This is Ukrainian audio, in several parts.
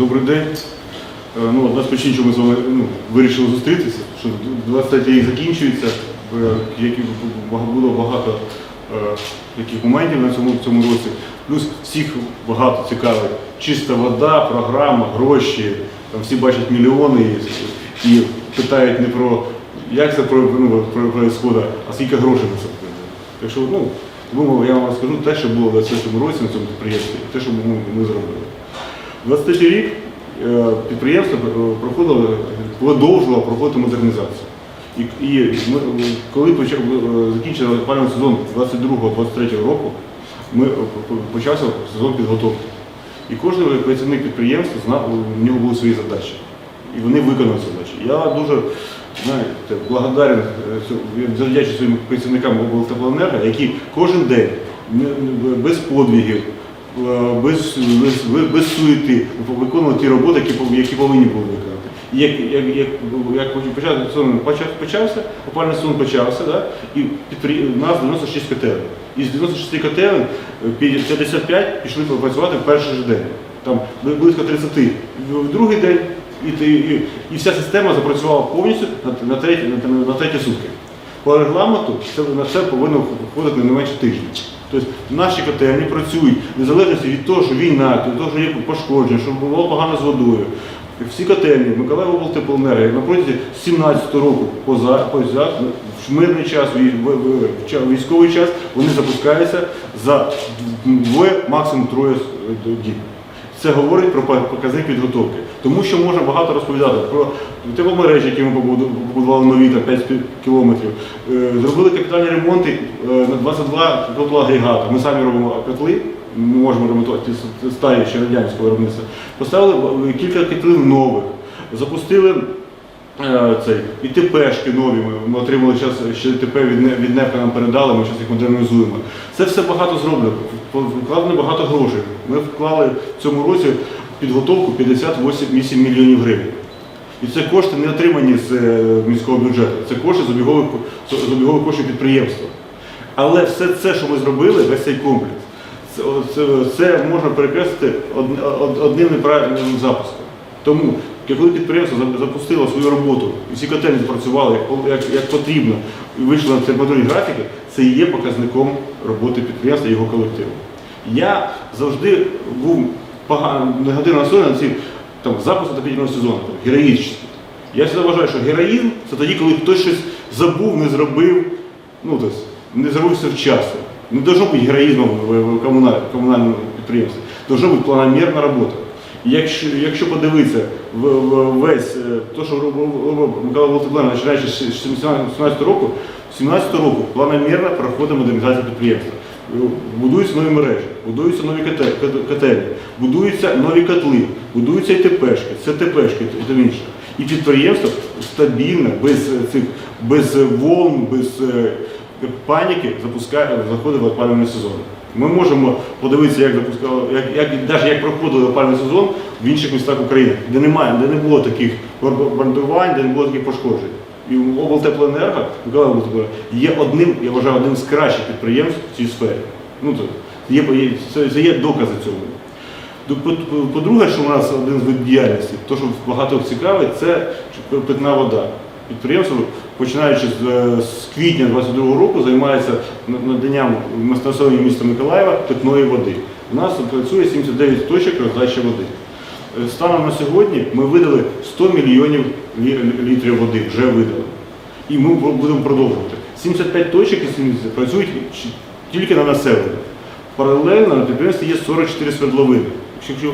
добрий день. Е, Ну, одна з причин, чому ми з вами ну, вирішили зустрітися, що 23 рік закінчується, е, які було багато е, таких моментів на цьому, цьому році. Плюс всіх багато цікавить. Чиста вода, програма, гроші, там всі бачать мільйони і, і питають не про як це ну, а скільки грошей на це. Так що, ну, я вам розкажу те, що було в 2023 році на цьому підприємстві, те, що ми, ми зробили. 23 рік е, підприємство е, проходило, продовжувало проходити модернізацію. І, і ми, коли е, опалювальний сезон 22-23 року, ми, почався сезон підготовки. І кожен працівник підприємства знав, у нього були свої задачі. І вони виконали задачі. Я дуже знаєте, благодарен, завдячую своїм працівникам облтеплоенерго, які кожен день без подвігів, без, без, без, без суєти виконували ті роботи, які, які повинні були виконати. І як, як, як, як почався, почався, опальний сезон почався, да? і у нас 96 котелень. Із 96 котелень е, 55 пішли працювати в перший же день. Там близько 30 в другий день, і, і, і вся система запрацювала повністю на, на, треті, на, на треті сутки. По регламенту це, на це повинно входити не менше тижня. Тобто наші котельні працюють в незалежності від того, що війна, від того, що є пошкодження, що було погано з водою. Всі котельні, Миколаїв облтеплоенерго на протязі 17 року поза, поза, в мирний час, в- військовий час, вони запускаються за двоє, максимум троє е, діб. Це говорить про показник підготовки. Тому що можна багато розповідати про тепломережі, які ми побудували нові, там 5 кілометрів. Е, Зробили капітальні ремонти е, на 22 котлоагрегата. Ми самі робимо котли, ми можемо ремонтувати старі ще радянського виробництва. Поставили е, кілька котлів нових, запустили цей, і ТПшки нові. Ми, отримали зараз ще ТП від, від НЕПКа нам передали, ми зараз їх модернізуємо. Це все багато зроблено. Вкладено багато грошей. Ми вклали в цьому році підготовку 58 мільйонів гривень. І це кошти не отримані з е, міського бюджету, це кошти з обігових, з обігових коштів підприємства. Але все це, що ми зробили, весь цей комплекс, це, це, це можна перекреслити од- од- одним неправильним запуском. Тому, коли підприємство запустило свою роботу, і всі котельні запрацювали як, як, як потрібно, і вийшли на температурні графіки, це і є показником роботи підприємства і його колективу. Я завжди був погано, негативно настроєний на ці там, запуск отопительного сезону, там, героїчність. Я завжди вважаю, що героїзм це тоді, коли хтось щось забув, не зробив, ну, тобто, не зробив все вчасно. Не должно бути героїзмом в комунальному підприємстві. Должна бути планомірна робота. Якщо, якщо подивитися весь те, що робив Микола Володимир, починаючи з 17 року, з 17 року планомірно проходить модернізація підприємства. Е, Будуються нові мережі, будуються нові коте- коте- котельні, будуються нові котли, будуються і ТПшки, це ТПшки і тому інше. І підприємство стабільно, без цих без волн, без е, паніки запускає, заходить в опалювальний сезон. Ми можемо подивитися, як запускало, як, як, навіть як проходив опалювальний сезон в інших містах України, де немає, де не було таких бомбардувань, де не було таких пошкоджень. І облтеплоенерго, є одним, я вважаю, одним з кращих підприємств в цій сфері. Ну, то, є, це, це є докази цього. По- По-друге, що у нас один з видів діяльності, то, що багато цікавить, це питна вода. Підприємство, починаючи з, е, з квітня 2022 року, займається наданням населенню міста Миколаєва питної води. У нас працює 79 точок роздачі води. Е, Станом на сьогодні ми видали 100 мільйонів літрів води, вже видали. І ми будемо продовжувати. 75 точок працюють тільки на населення. Паралельно на підприємстві є 44 свердловини.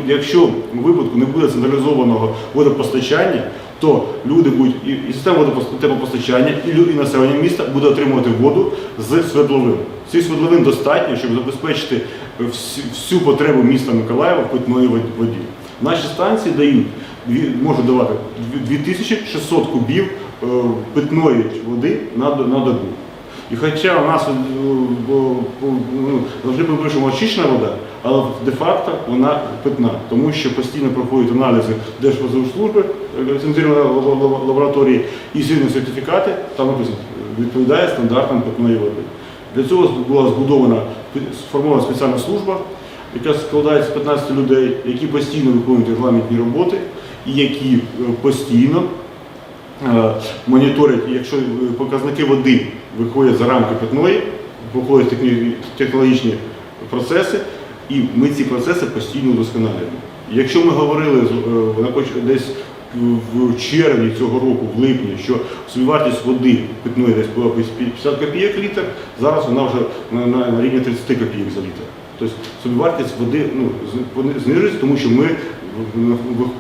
Якщо, у випадку не буде централізованого водопостачання, то люди будуть і, система водопос- теплопостачання, і, і населення міста буде отримувати воду з свердловин. Цих свердловин достатньо, щоб забезпечити всю, потребу міста Миколаєва в питної воді. Наші станції дають можуть давати 2600 кубів е, питної води на, на добу. І хоча у нас е, ну, завжди ми пишемо очищена вода, але де-факто вона питна, тому що постійно проходять аналізи Держпозивслужби, лаб- лабораторії і звільні сертифікати, там написано, відповідає стандартам питної води. Для цього була збудована, сформована спеціальна служба, яка складається з 15 людей, які постійно виконують регламентні роботи і які е, постійно е, моніторять, якщо е, показники води виходять за рамки питної, виходять технологічні процеси, і ми ці процеси постійно удосконалюємо. Якщо ми говорили десь в червні цього року, в липні, що собівартість води питної десь була 50 копійок літр, зараз вона вже на, на, на рівні 30 копійок за літр. Тобто собівартість води ну, знижується, тому що ми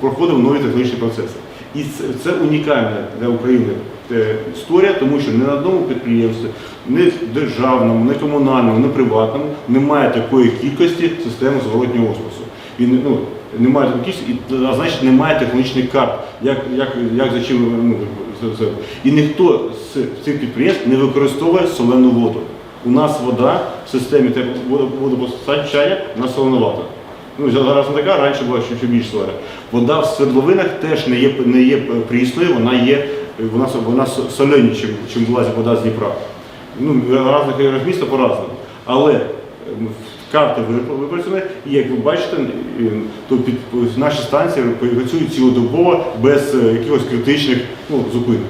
проходимо нові технологічні процеси. І це, унікальна для України е, історія, тому що ні на одному підприємстві, ні державному, ні комунальному, ні приватному немає такої кількості системи зворотнього осмосу. Не- ну, немає кількості, і, а значить немає технічних карт, як, як, як за чим ну, і ніхто з цих підприємств не використовує солену воду. У нас вода в системі водопостачання вона соленувата. Ну, зараз не така, раніше була ще, більш солена. Вода в свердловинах теж не є, не є прісною, вона є вона, вона соленіша, чим, чим була вода з Дніпра. Ну, районах міста по-разному. Але карти ви- випрацьовані, і як ви бачите, е, то під, наші станції працюють цілодобово без е, якихось критичних ну, зупинок.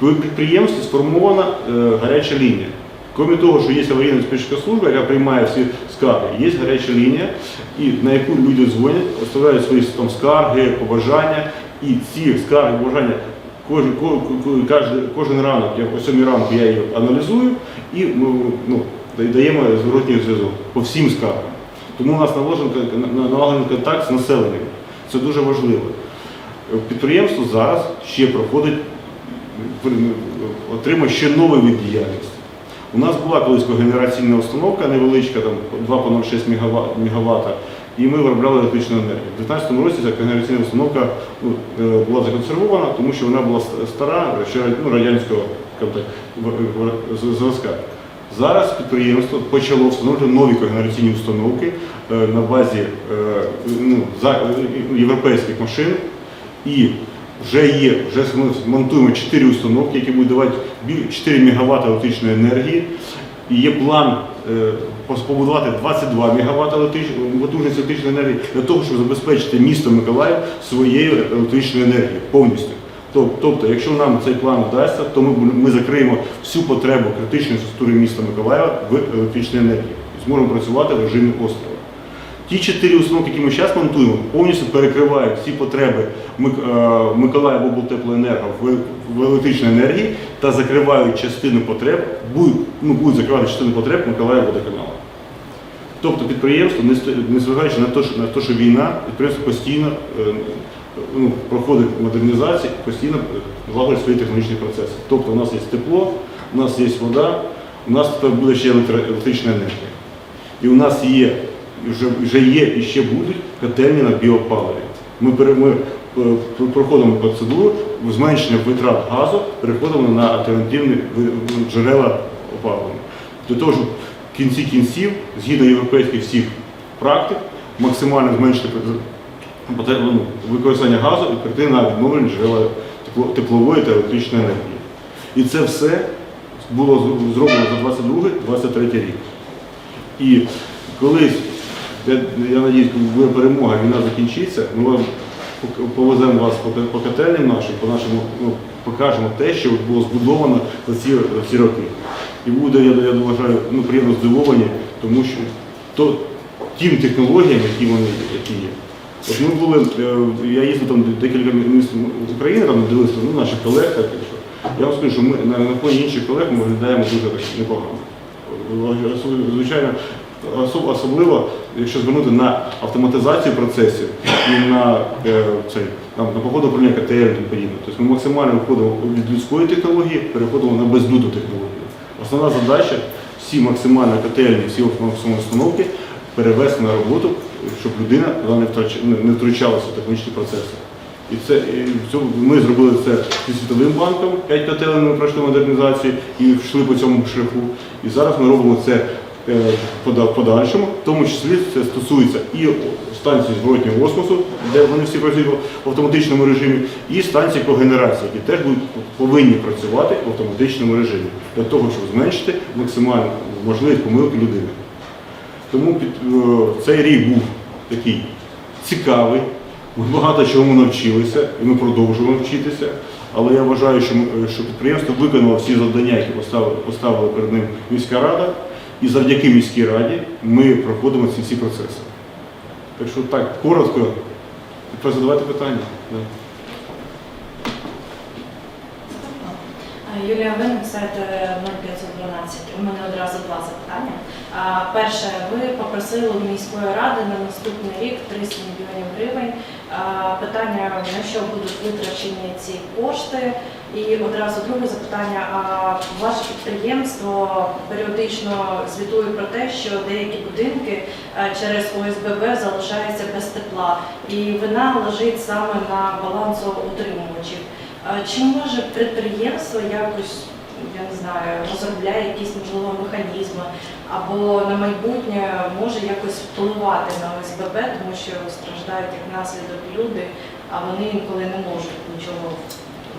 В підприємстві сформована е, гаряча лінія. Крім того, що є аварійна диспетчерська служба, яка приймає всі скарги, є гаряча лінія, і на яку люди дзвонять, оставляють свої там, скарги, побажання, і ці скарги, побажання кожен, ко- ко- кожен, кожен ранок, я о 7 ранку я її аналізую і ну, ну, даємо зворотній зв'язок по всім скаргам. Тому у нас налагоджений контакт з населенням. Це дуже важливо. Підприємство зараз ще проходить, отримує ще новий вид діяльності. У нас була колись когенераційна установка невеличка, там 2 по 0,6 МВт, і ми виробляли електричну енергію. У 2019 році ця когенераційна установка ну, е, була законсервована, тому що вона була стара, ще ну, радянського зразка. Зараз підприємство почало встановлювати нові когенераційні установки е, на базі е, ну, е, європейських машин. І вже є, вже монтуємо 4 установки, які будуть давати 4 МВт електричної енергії. І є план побудувати 22 МВт потужності електричної енергії для того, щоб забезпечити місто Миколаїв своєю електричною енергією повністю. Тоб- Тобто, якщо нам цей план вдасться, то ми, закриємо всю потребу критичної структури міста Миколаєва в електричній енергії і зможемо працювати в режимі острова. Ті чотири установки, які ми зараз монтуємо, повністю перекривають всі потреби е, Миколаїв облтеплоенерго в, електричній енергії та закривають частину потреб, будуть, ну, будуть закривати частину потреб Миколаїв водоканалу. Тобто підприємство, незважаючи на те, що, на те, що війна, підприємство постійно е, ну, проходить модернізацію, постійно налагодить свої технологічні процеси. Тобто у нас є тепло, у нас є вода, у нас тепер буде ще електрична енергія. І у нас є, вже, вже є і ще будуть котельні на біопаливі. Ми, ми е, проходимо процедуру зменшення витрат газу, переходимо на альтернативні джерела опалення. Для того, щоб в кінці кінців, згідно європейських всіх практик, максимально зменшити використання газу і перейти на відновлені джерела теплової та електричної енергії. І це все було зроблено за 22-23 рік. І колись, я, я надіюсь, коли буде перемога, війна закінчиться, ми вам повеземо вас по котельням нашим, по нашому, ну, покажемо те, що було збудовано за ці, за ці роки. І буде, я, я вважаю, ну, приємно здивовані, тому що то, тим технологіям, які вони які є. От ми були, е, я їздив там декілька міст України, там дивився ну, наших колег, так, що. я вам скажу, що ми на, на фоні інших колег ми виглядаємо дуже непогано. Звичайно, особ- особливо, якщо звернути на автоматизацію процесів і на, е, цей, на, на походу управління КТР і тому подібне. Тобто ми максимально виходимо від людської технології, переходимо на бездуту технологію. Основна задача всі максимально котельні, всі установки перевести на роботу, щоб людина туди не, втрач... не- не втручалася в технічні процеси. І це і в цьому ми зробили це зі світовим банком, 5 котелень ми пройшли модернізацію і йшли по цьому шляху. І зараз ми робимо це е, подальшому, в тому числі це стосується і станції зворотнього осмосу, де вони всі працюють в автоматичному режимі, і станції когенерації, які теж будуть повинні працювати в автоматичному режимі для того, щоб зменшити максимально можливість помилки людини. Тому під, е, цей рік був такий цікавий. Ми багато чому навчилися і ми продовжуємо вчитися. Але я вважаю, що, що підприємство виконало всі завдання, які поставили, поставила перед ним міська рада, і завдяки міській раді ми проходимо ці всі процеси. Так що так, коротко, тепер задавайте питання. Да. А, Юлія Винник, сайт е, 0512. У мене одразу два запитання. Перше, ви попросили у міської ради на наступний рік 300 мільйонів гривень. Питання, на що будуть витрачені ці кошти? І одразу друге запитання. А ваше підприємство періодично звітує про те, що деякі будинки е, через ОСББ залишаються без тепла, і вина лежить саме на балансоутримувачів. Чи може підприємство якось, я не знаю, розробляє якісь можливо механізми або на майбутнє може якось впливати на ОСББ, тому що страждають як наслідок люди, а вони інколи не можуть нічого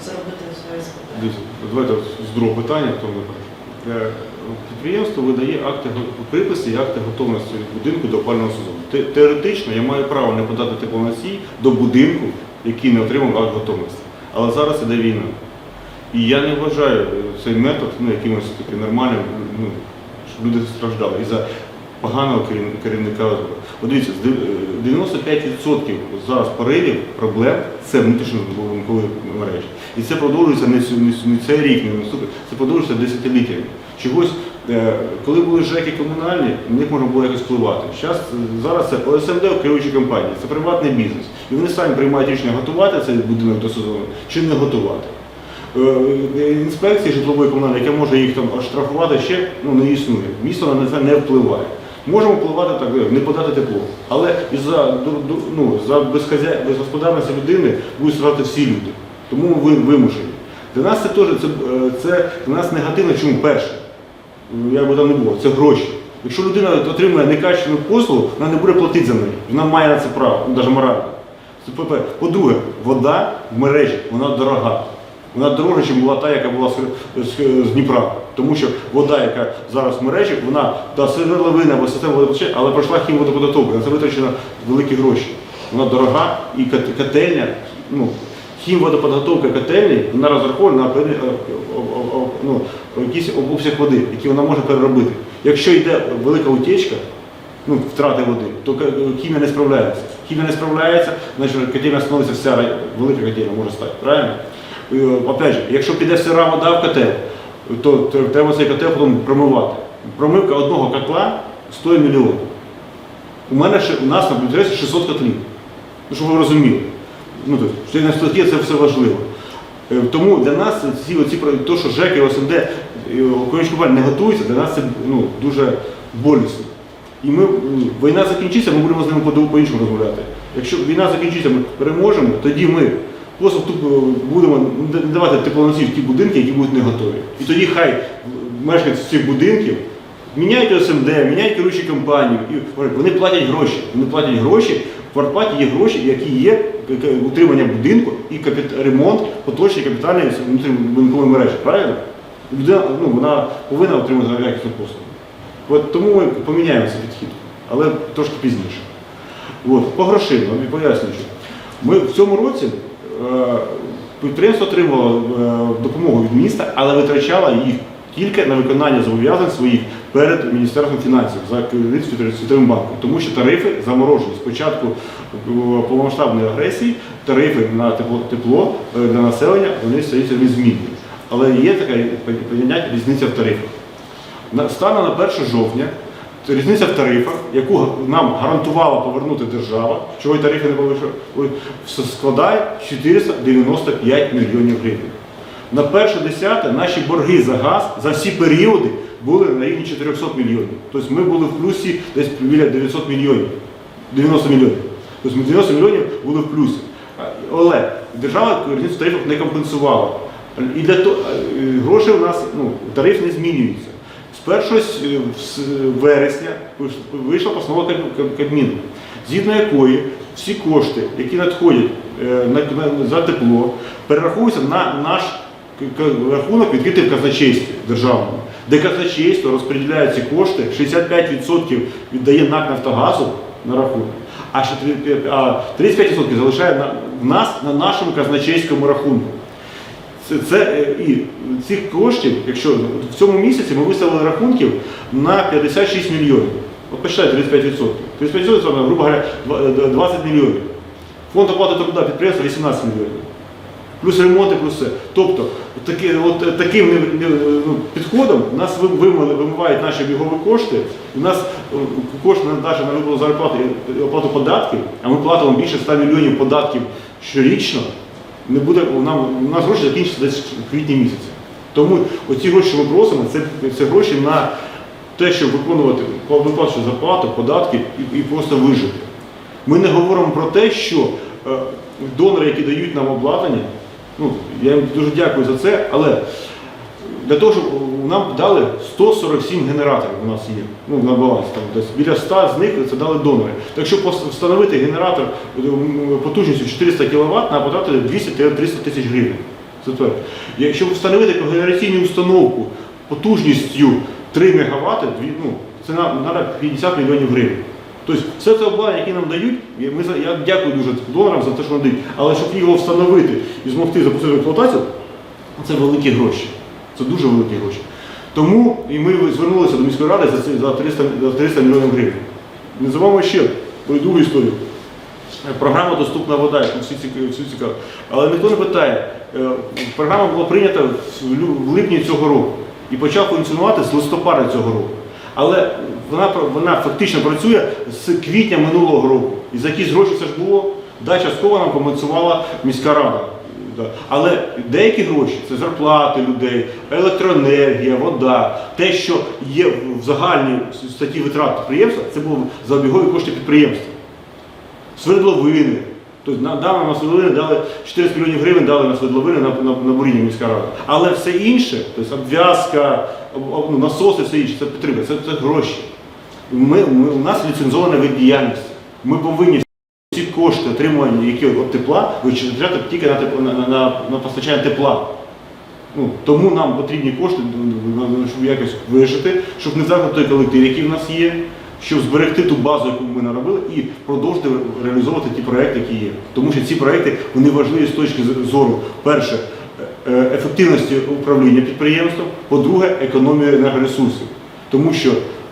зробити з ОСББ? Давайте з другого питання, тому. Е, Підприємство видає акти приписи і акти готовності будинку до опального сезону. Теоретично я маю право не подати теплоносій до будинку, який не отримав акт готовності. Але зараз іде війна. І я не вважаю цей метод ну, якимось таким нормальним, ну, щоб люди страждали із-за поганого керівника. От дивіться, з дев- е, 95% зараз поривів проблем це внутрішньобудинкові мережі. І це продовжується не, цей рік, не наступний, це продовжується десятиліттями. Чогось, коли були ЖЕКи комунальні, на них можна було якось впливати. Щас, е, зараз це ОСМД, керуючі компанії, це приватний бізнес. І вони самі приймають рішення готувати цей будинок до сезону чи не готувати. Е, е, Інспекції житлової комунальної, яка може їх там оштрафувати, ще ну, не існує. Місто на це не впливає. Можемо впливати так, е, не подати тепло. Але ду- ду- ну, за безхазя... безгосподарності людини будуть страждати всі люди. Тому ми вимушені. Для нас це теж це, е, це для нас негативно, чому перше, е, як би там не було, це гроші. Якщо людина отримує некачественну послугу, вона не буде платити за неї. Вона має на це право, ну, навіть морально. По-перше. По-друге, вода в мережі, вона дорога. Вона дорожча, ніж була та, яка була з, Дніпра. Тому що вода, яка зараз в мережі, вона та свердловина або система водопостачання, але пройшла хімводоподготовку, на це витрачено великі гроші. Вона дорога і кот- котельня, ну, хімводоподготовка котельні, вона розрахована на е, ну, якийсь обсяг води, який вона може переробити. Якщо йде велика утечка, ну, втрати води, то хімія не справляється. Хімія не справляється, значить котельня становиться вся велика котельня може стати. Правильно? Е, Опять же, якщо піде сира вода в котел, то треба цей котел потім промивати. Промивка одного котла стоїть мільйон. У мене у нас на бюджеті 600 котлів. Ну, щоб ви розуміли. Ну, на статті це все важливо. Е, Тому для нас ці оці то, що ЖЕК і ОСМД е, економічні не готуються, для нас це ну, дуже болісно. І ми, війна закінчиться, ми будемо з ними по- по-іншому розмовляти. Якщо війна закінчиться, ми переможемо, тоді ми просто е, будемо давати теплоносій в ті будинки, які будуть не готові. І тоді хай мешканці цих будинків міняють ОСМД, міняють керуючі компанії, вони платять гроші. Вони платять гроші, в квартплаті є гроші, які є утримання будинку і капіт- ремонт поточної капітальної внутрішньобудинкової мережі. Правильно? Людина ну, вона повинна отримати якісну послугу. От тому ми поміняємо цей підхід, але трошки пізніше. От, по грошима, я пояснюю. Ми в цьому році е, підприємство отримало е, допомогу від міста, але витрачало їх тільки на виконання зобов'язань своїх перед Міністерством фінансів за Світовим банком, тому що тарифи заморожені. Спочатку е, повномасштабної агресії тарифи на тепло, е, для населення вони стаються незмінні. Але є така поняття різниця в тарифах. Станом на 1 жовтня різниця в тарифах, яку нам гарантувала повернути держава, чого й тарифи не повищили, складає 495 мільйонів гривень. На перше десяте наші борги за газ за всі періоди були на рівні 400 мільйонів. Тобто ми були в плюсі десь біля 900 мільйонів. 90 мільйонів. Тобто ми 90 мільйонів були в плюсі. Але держава різницю в тарифах не компенсувала. І для того е, гроші у нас, ну, тариф не змінюється. З 1 с- с- вересня вийшла постанова Каб- Каб- Кабміну, згідно якої всі кошти, які надходять е, за тепло, перераховуються на наш рахунок відкритий в казначействі де казначейство розподіляє ці кошти, 65% віддає НАК Нафтогазу на рахунок, а ще три- а 35% залишає в нас на нашому казначейському рахунку. Це, це е, і цих коштів, якщо в цьому місяці ми виставили рахунків на 56 мільйонів. От почитайте 35%. 35% це, грубо говоря, е, 20 мільйонів. Фонд оплати труда підприємства 18 мільйонів. Плюс ремонти, плюс все. Тобто, от таки, от е, таким не- ну, підходом нас вимили- вимивають наші бігові кошти, у нас е, кошти на навіть на виплату зарплати оплату податків, а ми платимо більше 100 мільйонів податків щорічно, не буде, нам, у нас гроші закінчаться десь в квітні місяці. Тому оці гроші, що ми просимо, це, це гроші на те, щоб виконувати виплачувати зарплату, податки і, і просто вижити. Ми не говоримо про те, що е, донори, які дають нам обладнання, ну, я їм дуже дякую за це, але для того, щоб нам дали 147 генераторів у нас є ну, на балансі. Там, десь біля 100 з них це дали донори. Так що встановити генератор е, потужністю 400 кВт, нам потратили 200-300 тисяч гривень. Це твердо. Якщо встановити генераційну установку потужністю 3 МВт, ну, це нам треба 50 мільйонів гривень. Тобто все це обладнання, яке нам дають, ми, я дякую дуже донорам за те, що надають, але щоб його встановити і змогти запустити експлуатацію, це великі гроші. Це дуже великі гроші. Тому і ми звернулися до міської ради за, за, 300, за 300 мільйонів гривень. Називаємо ще другу історію. Е, Програма Доступна вода, яку всі ціка- всі цікаві. Але ніхто не питає. е, Програма була прийнята в липні цього року і почав функціонувати з листопада цього року. Але вона, вона фактично працює з квітня минулого року. І за якісь гроші це ж було. Да, частково нам компенсувала міська рада. Але деякі гроші це зарплати людей, електроенергія, вода, те, що є в загальній статті витрат підприємства, це було за обігові кошти підприємства свердловини. Тобто на, дали на свердловини дали 400 мільйонів гривень дали на свердловини на, на, на буріння міська рада. Але все інше, тобто обв'язка, об- об- ну, насоси, все інше, це підтримка, це, це гроші. Ми, ми, у нас ліцензована вид діяльності. Ми повинні всі кошти, отримування які тепла, витрачати тільки на, теп- на, на, на, на постачання тепла. Ну, тому нам потрібні кошти, ну, ну, щоб якось вижити, щоб не втратити той колектив, який в нас є, щоб зберегти ту базу, яку ми наробили, і продовжити реалізовувати ті проекти, які є. Тому що ці проекти вони важливі з точки зору, перше, е, ефективності управління підприємством, по-друге, економії енергоресурсів. Тому що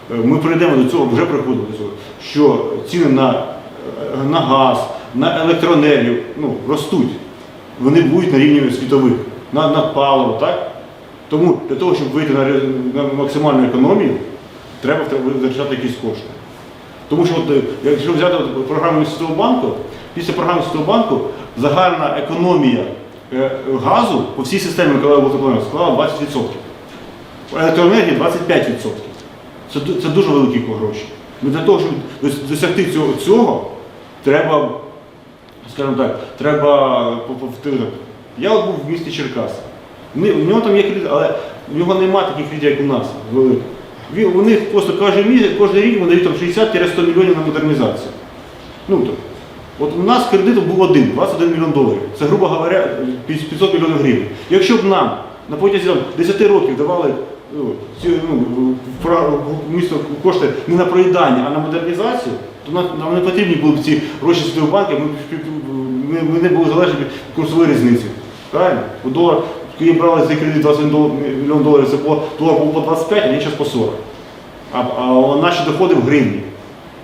ми прийдемо до цього, вже приходимо до цього, що ціни на, е, на газ, на електроенергію ну, ростуть. Вони будуть на рівні світових, на, на паливо, так? Тому для того, щоб вийти на, на максимальну економію, треба витрачати якісь кошти. Тому що, от, е, якщо взяти от програму Світового банку, після програми Світового банку загальна економія е, газу по всій системі Миколаєва водоканалу склала 20%. Електроенергії 25%. Це, це дуже великі гроші. Ну, для того, щоб досягти цього, цього треба, скажімо так, треба. Я от був в місті Черкас. У нього там є кредит, але в нього немає таких кредитів, як у нас. великих. У них просто кожен місяць, кожен рік вони дають 60-100 мільйонів на модернізацію. Ну, то, от у нас кредит був один, 21 мільйон доларів. Це, грубо говоря, 500 мільйонів гривень. Якщо б нам на протязі там, 10 років давали ну, ну, місто кошти не на проїдання, а на модернізацію, то нам, не потрібні були б ці гроші Світового банку, ми, ми, ми не були залежні від курсової різниці. Правильно? Долар, коли брали цей кредит 21 дол- мільйон доларів, це було долар був по 25, а він зараз по 40. А, а наші доходи в гривні.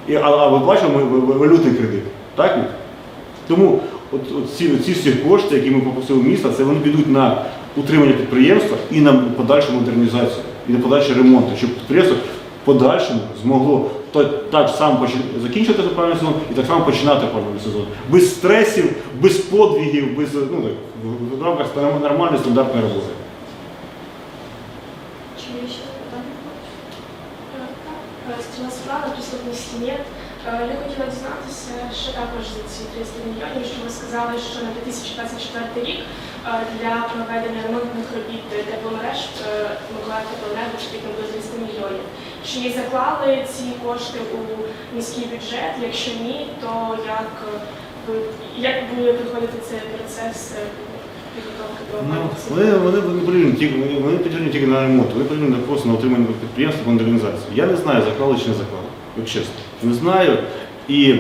І, а, а ми валютний кредит. Так? Тому от, от ці, ці всі кошти, які ми попросили в міста, це вони підуть на утримання підприємства і на подальшу модернізацію, і на подальший ремонт, щоб підприємство в подальшому змогло так само закінчити опалювальний сезон і так само починати опалювальний сезон. Без стресів, без подвігів, без ну, так, в- рамках нормальної стандартної роботи. Чи є ще питання? Стіна справа, присутності є. Е, Я хотіла дізнатися ще також за ці 300 мільйонів, що ви сказали, що на 2024 рік е, для проведення ремонтних робіт тепломереж е, Миколаїв теплоенерго потрібно до 200 мільйонів. Чи заклали ці кошти у міський бюджет? Якщо ні, то як, ви- як буде проходити цей процес? підготовки до Ну, вони, вони, потрібні тільки, вони- потрібні тільки на ремонт, вони потрібні просто на отримання підприємства модернізації. Я не знаю, заклали чи не заклали, от чесно. Не знаю. І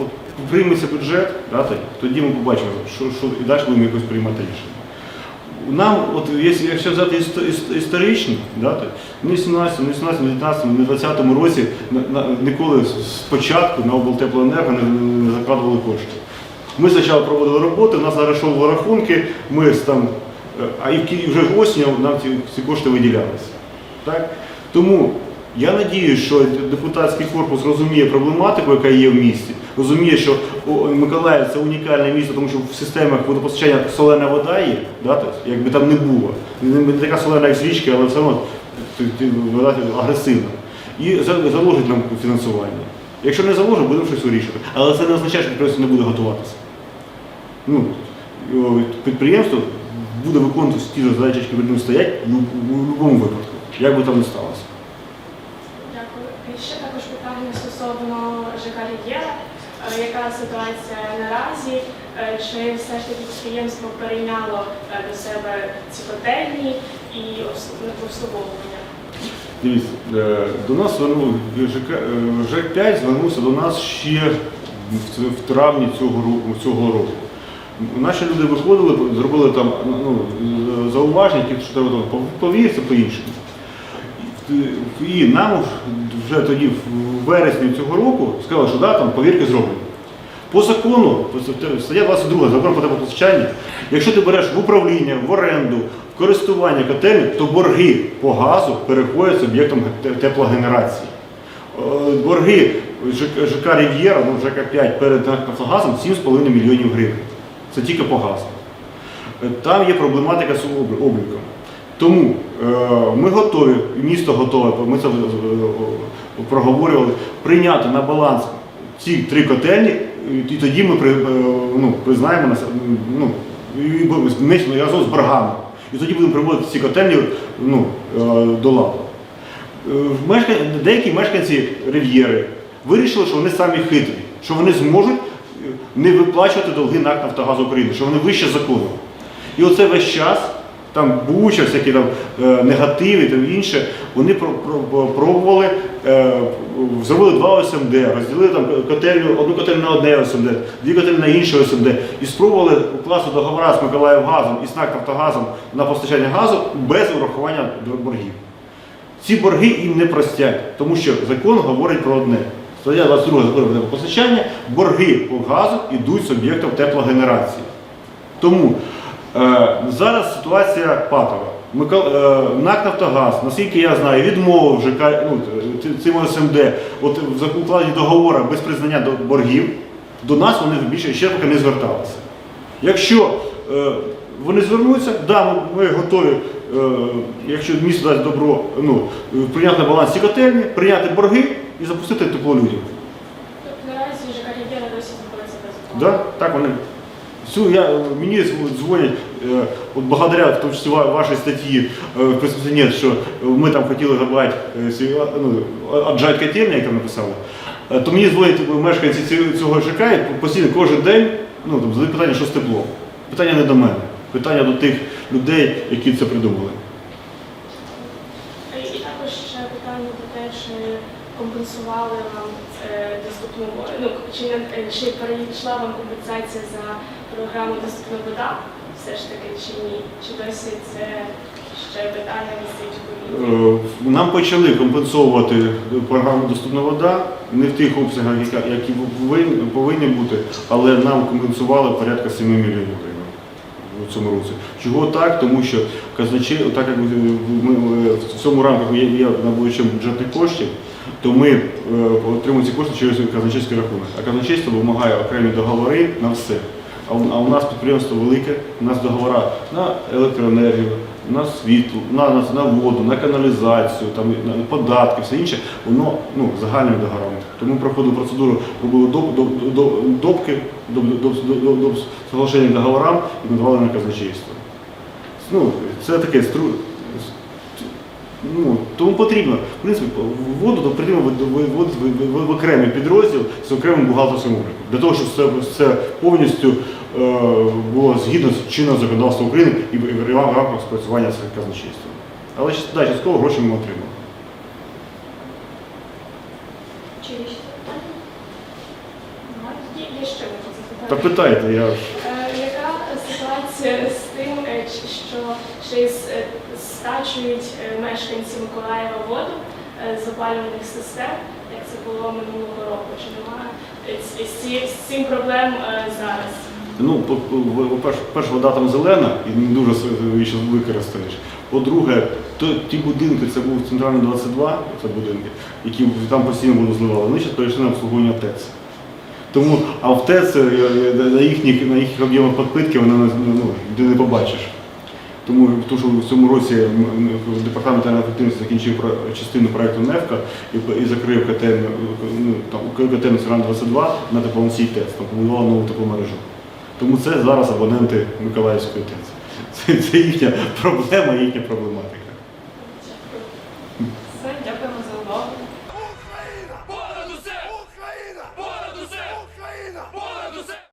от прийметься бюджет, да, тоді- ми побачимо, що, що і далі будемо якось приймати рішення. Нам, от якщо, взяти істо, історичні дати, ні в 17, ні в 18, ні в 19, ні в 20 році ніколи спочатку на облтеплоенерго не, закладували кошти. Ми спочатку проводили роботи, у нас нараховували рахунки, ми там, е, а і вже осінню нам ці, ці кошти виділялися. Так? Тому я надію, що депутатський корпус розуміє проблематику, яка є в місті, розуміє, що Миколаїв це унікальне місто, тому що в системах водопостачання солена вода є, да, тобто, якби там не було. Не така солена, як з річки, але все одно вода агресивна. І заложить нам фінансування. Якщо не заложить, будемо щось вирішувати. Але це не означає, що підприємство не буде готуватися. Ну, підприємство буде виконувати ті задачі, які перед ним стоять в будь-якому випадку, як би там не сталося. Дякую. І ще також питання стосовно ЖК Рів'єра. Е, Ситуація наразі? Е, Чи все ж таки підприємство перейняло е, до себе ці котельні і обслуговування? Дивіться, е, до нас звернув ЖК, е, ЖЕК-5 звернувся до нас ще в, травні цього року. Цього року. Наші люди виходили, зробили там ну, зауваження, ті, що треба там, повірте по-іншому. І нам вже тоді, в вересні цього року, сказали, що да, там повірки зроблені. По закону, стаття 22 закон про теплопостачання, якщо ти береш в управління, в оренду, в користування котельні, то борги по газу переходять суб'єктом те- теплогенерації. Е, Борги ЖК Рів'єра, ну ЖК 5 перед Нафтогазом 7,5 мільйонів гривень. Це тільки по газу. Е, Там є проблематика з обліком. Тому е, ми готові, місто готове, ми це проговорювали, прийняти на баланс ці три котельні, і тоді ми при, е, ну, признаємо нас, ну, і разом з боргами. І тоді будемо приводити ці котельні ну, е, до ладу. Е, Деякі мешканці Рив'єри вирішили, що вони самі хитрі, що вони зможуть не виплачувати долги НАК «Нафтогаз України, що вони вище закону. І оце весь час, там буча, всякі там е, негативи там інше, вони про- про- пробували, е, зробили два ОСМД, розділили там котельню, одну котельню на одне ОСМД, дві котельні на інше ОСМД, і спробували укласти договори з Миколаївгазом і з НАК «Нафтогазом» на постачання газу без урахування боргів. Ці борги їм не простять, тому що закон говорить про одне. Стаття 22 закону про теплопостачання, борги по газу йдуть суб'єктам теплогенерації. Тому зараз ситуація патова. Е, НАК Нафтогаз, наскільки я знаю, відмовив ЖК, ну, цим ОСМД от в укладі договору без признання боргів. До нас вони більше ще поки не зверталися. Якщо е, вони звернуться, да, ми, готові, е, якщо місто дасть добро, ну, е, прийняти на баланс ці котельні, прийняти борги і запустити тепло людям. Тобто наразі ЖК Рів'єра досі знаходиться без Да? Так вони. Всю, я, мені дзвонять, е, от благодаря в тому числі вашій статті е, в що ми там хотіли забрати, е, ну, отжать котельні, як там написали, то мені дзвонять мешканці цього ЖК і постійно кожен день ну, там, задають питання, що з теплом. Питання не до мене, питання до тих людей, які це придумали. Також ще питання про те, чи компенсували вам доступну ну, чи, чи перейшла вам компенсація за програму Доступна вода, все ж таки, чи ні? Чи досі це ще питання повітрі? Е, Нам почали компенсовувати програму Доступна вода не в тих обсягах, які повинні, бути, але нам компенсували порядка 7 мільйонів гривень у цьому році. Чого так? Тому що казначей, так як ми в цьому рамках є, є набувачем бюджетних коштів, то ми е, отримуємо ці кошти через казначейський рахунок. А казначейство вимагає окремі договори на все. А у, нас підприємство велике, у нас договори на електроенергію, на світло, на, на, на воду, на каналізацію, там, на податки, все інше, воно ну, загальними договорами. Тому проходили процедуру, робили доп, доп, доп, допки, доп, доп, доп, доп, доп, соглашення договорам і надавали на казначейство. Ну, це таке стру... Ну, тому потрібно, в принципі, воду то потрібно в, окремий підрозділ з окремим бухгалтерським обліком. Для того, щоб все, все повністю е, було згідно з чинного законодавства України і в і в рамках спрацювання з казначейством. Але да, частково гроші ми отримали. Чи є ще питання? Є, ще запитання. Та питайте, я ж. Е, Яка ситуація з тим, е, що ще й с- е, мешканці Миколаєва воду е, з опалювальних систем, як це було минулого року? Чи немає е, з- цим проблем зараз? Ну, по-перше, вода там зелена і не дуже її ще використаєш. По-друге, ті будинки, це був центральний 22, це будинки, які там постійно воду зливали, вони зараз перейшли на обслуговування ТЕЦ. Тому, а в ТЕЦ на їхніх, на їхніх об'ємах підпитки вони ну, ти не побачиш. Тому тому що в цьому році департамент енергоефективності закінчив частину проекту НЕФКА і, закрив КТН, ну, там, КТН Національний 22 на теплоносій ТЕЦ, там побудували нову тепломережу. Тому це зараз абоненти Миколаївської ТЕЦ. Це, це їхня проблема, їхня проблематика.